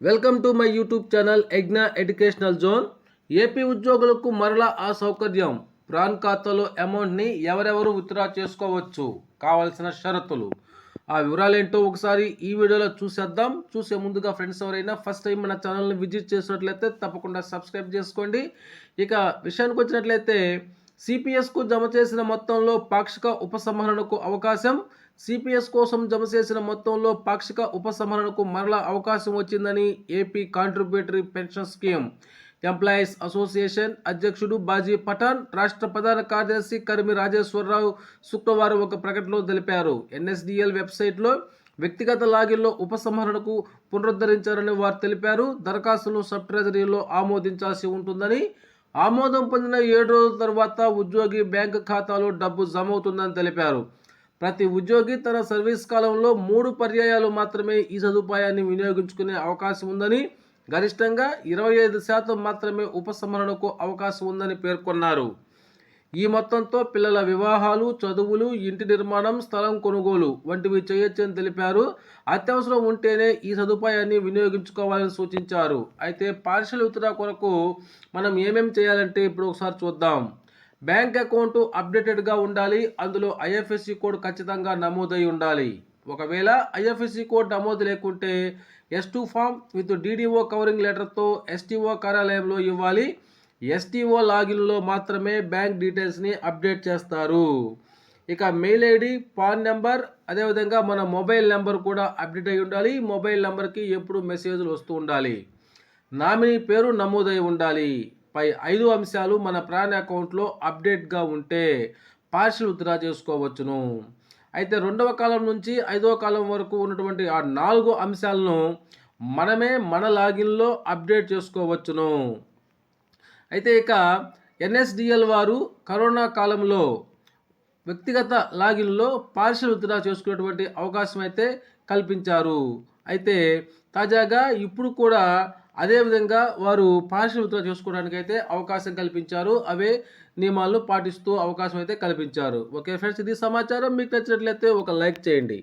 Welcome to my YouTube channel ఎగ్నా educational zone. AP ఉద్యోగులకు మరలా ఆ సౌకర్యం. ప్రాన్ ఖాతాలో అమౌంట్ని ఎవరెవరు విత్డ్రా చేసుకోవచ్చు? కావాల్సిన షరతులు. ఆ వివరాలు ఏంటో ఒకసారి ఈ వీడియోలో చూసేద్దాం. చూసే ముందుగా ఫ్రెండ్స్ ఎవరైనా ఫస్ట్ టైం మన ఛానల్ని విజిట్ చేసినట్లయితే తప్పకుండా సబ్స్క్రైబ్ చేసుకోండి. ఇక విషయానికి వచ్చినట్లయితే సిపిఎస్కు జమ చేసిన మొత్తంలో పాక్షిక ఉపసంహరణకు అవకాశం. సిపిఎస్ కోసం జమ చేసిన మొత్తంలో పాక్షిక ఉపసంహరణకు మరలా అవకాశం వచ్చిందని AP contributory pension scheme employees association అధ్యక్షుడు బాజీ పఠాన్ రాష్ట్ర ప్రధాన కార్యదర్శి కరిమి రాజేశ్వరరావు శుక్రవారం ఒక ప్రకటనలో తెలిపారు. ఎన్ఎస్డిఎల్ వెబ్సైట్లో వ్యక్తిగత లాగిన్లో ఉపసంహరణకు పునరుద్ధరించారని వారు తెలిపారు. దరఖాస్తును సబ్ ట్రెజరీలో ఆమోదించాల్సి ఉంటుందని ఆమోదం పొందిన ఏడు రోజుల తర్వాత ఉద్యోగి బ్యాంకు ఖాతాలో డబ్బు జమ అవుతుందని తెలిపారు. ప్రతి ఉద్యోగి తన సర్వీస్ కాలంలో మూడు పర్యాయాలు మాత్రమే ఈ సదుపాయాన్ని వినియోగించుకునే అవకాశం ఉందని గరిష్టంగా ఇరవై ఐదు శాతం మాత్రమే ఉపసంహరణకు అవకాశం ఉందని పేర్కొన్నారు. ఈ మొత్తంతో పిల్లల వివాహాలు చదువులు ఇంటి నిర్మాణం స్థలం కొనుగోలు వంటివి చేయొచ్చని తెలిపారు. అత్యవసరం ఉంటేనే ఈ సదుపాయాన్ని వినియోగించుకోవాలని సూచించారు. అయితే పార్షల్ విత్డ్రా కొరకు మనం ఏమేమి చేయాలంటే ఇప్పుడు ఒకసారి చూద్దాం. బ్యాంక్ అకౌంట్ అప్డేటెడ్గా ఉండాలి. అందులో ఐఎఫ్ఎస్సి కోడ్ ఖచ్చితంగా నమోదై ఉండాలి. ఒకవేళ ఐఎఫ్ఎస్సి కోడ్ నమోదు లేకుంటే S two form with DDO covering లెటర్తో STO కార్యాలయంలో ఇవ్వాలి. ఎస్టీఓ లాగిన్లో మాత్రమే బ్యాంక్ డీటెయిల్స్ని అప్డేట్ చేస్తారు. ఇక మెయిల్ ఐడి పాన్ నెంబర్ అదేవిధంగా మన మొబైల్ నెంబర్ కూడా అప్డేట్ అయి ఉండాలి. మొబైల్ నెంబర్కి ఎప్పుడు మెసేజ్లు వస్తూ ఉండాలి. నామినీ పేరు నమోదై ఉండాలి. పై ఐదు అంశాలు మన ప్రాణ అకౌంట్లో అప్డేట్గా ఉంటే పార్షల్ విత్డ్రా చేసుకోవచ్చును. అయితే రెండవ కాలం నుంచి ఐదవ కాలం వరకు ఉన్నటువంటి ఆ నాలుగు అంశాలను మనమే మన లాగిన్లో అప్డేట్ చేసుకోవచ్చును. అయితే ఇక ఎన్ఎస్డిఎల్ వారు కరోనా కాలంలో వ్యక్తిగత లాగిన్లో పార్షల్ విత్డ్రా చేసుకునేటువంటి అవకాశం అయితే కల్పించారు. అయితే తాజాగా ఇప్పుడు కూడా అదేవిధంగా వారు పార్షల్ విత్డ్రా చేసుకోవడానికి అయితే అవకాశం కల్పించారు. అవే నియమాలను పాటిస్తూ అవకాశం అయితే కల్పించారు. ఓకే ఫ్రెండ్స్ ఇది సమాచారం. మీకు నచ్చినట్లయితే ఒక లైక్ చేయండి.